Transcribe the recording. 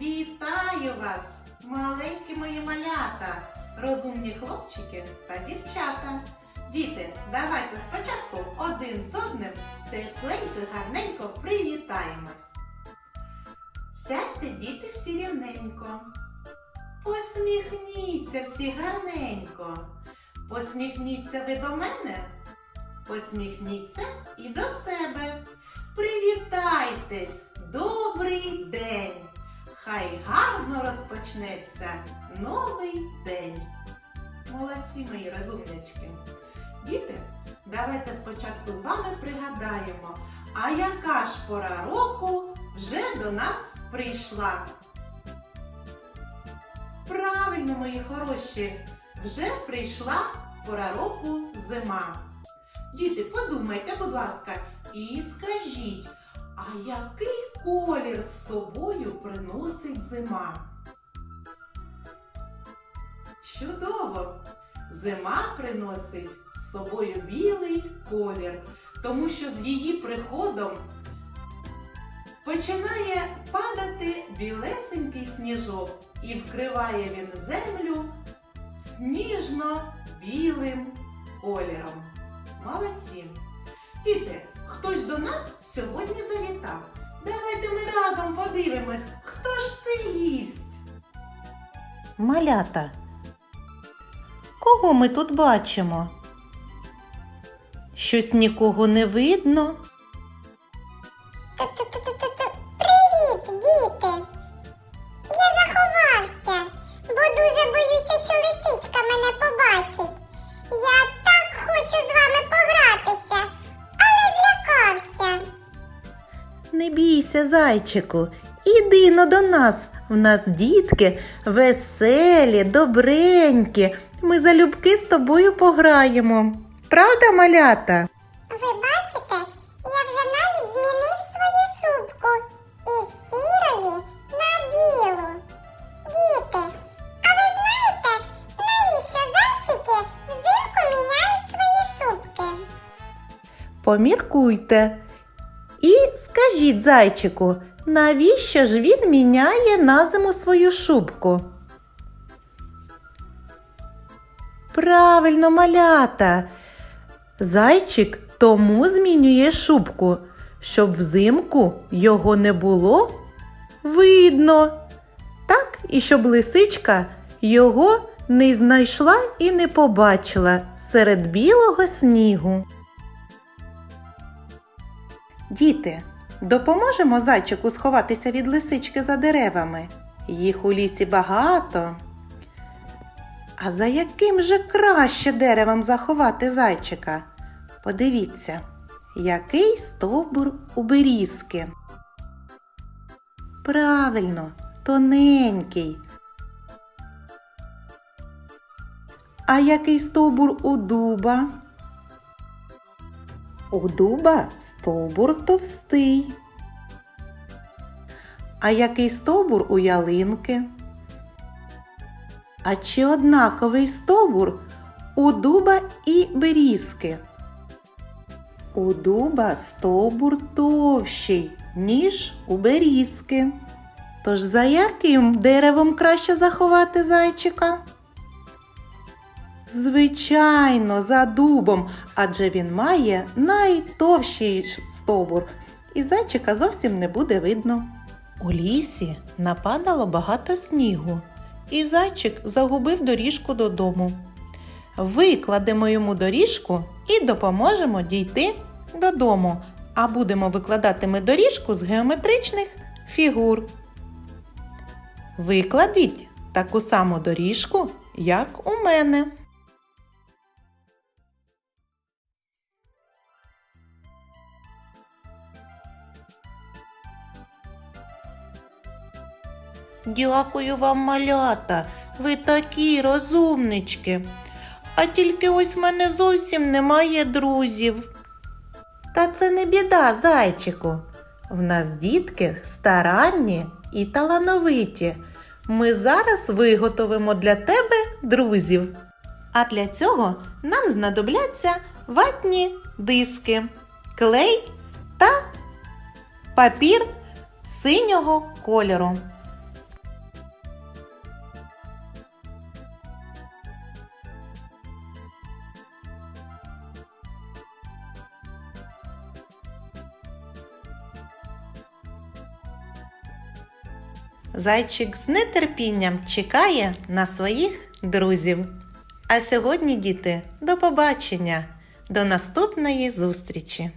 Вітаю вас, маленькі мої малята, розумні хлопчики та дівчата. Діти, давайте спочатку один з одним тепленько гарненько привітаємось. Сядьте, діти, всі рівненько. Посміхніться всі гарненько. Посміхніться ви до мене. Посміхніться і до себе. Привітайтесь! Хай гарно розпочнеться новий день. Молодці мої розумнички. Діти, давайте спочатку з вами пригадаємо, а яка ж пора року вже до нас прийшла. Правильно, мої хороші, вже прийшла пора року зима. Діти, подумайте, будь ласка, і скажіть, а який колір з собою приносить зима? Чудово! Зима приносить з собою білий колір, тому що з її приходом починає падати білесенький сніжок і вкриває він землю сніжно-білим кольором. Молодці! Діти, хтось до нас сьогодні завітав. Давайте ми разом подивимось, хто ж це їсть. Малята. Кого ми тут бачимо? Щось нікого не видно. Привіт, діти! Я заховався, бо дуже боюся, що лисичка мене побачить. Я Не бійся, зайчику, іди но до нас. В нас дітки веселі, добренькі. Ми залюбки з тобою пограємо. Правда, малята? Ви бачите, я вже навіть змінив свою шубку із сірої на білу. Діти, а ви знаєте, навіщо зайчики взимку міняють свої шубки? Поміркуйте. Скажіть зайчику, навіщо ж він міняє на зиму свою шубку? Правильно, малята. Зайчик тому змінює шубку, щоб взимку його не було видно. Так, і щоб лисичка його не знайшла і не побачила серед білого снігу. Діти, допоможемо зайчику сховатися від лисички за деревами. Їх у лісі багато. А за яким же краще деревом заховати зайчика? Подивіться, який стовбур у берізки. Правильно, тоненький. А який стовбур у дуба? У дуба стовбур товстий. А який стовбур у ялинки? А чи однаковий стовбур у дуба і берізки? У дуба стовбур товщий, ніж у берізки. Тож за яким деревом краще заховати зайчика? Звичайно, за дубом, адже він має найтовщий стовбур, і зайчика зовсім не буде видно. У лісі нападало багато снігу, і зайчик загубив доріжку додому. Викладемо йому доріжку і допоможемо дійти додому, а будемо викладати ми доріжку з геометричних фігур. Викладіть таку саму доріжку, як у мене. Дякую вам, малята. Ви такі розумнички. А тільки ось в мене зовсім немає друзів. Та це не біда, зайчику. В нас дітки старанні і талановиті. Ми зараз виготовимо для тебе друзів. А для цього нам знадобляться ватні диски, клей та папір синього кольору. Зайчик з нетерпінням чекає на своїх друзів. А сьогодні, діти, до побачення, до наступної зустрічі!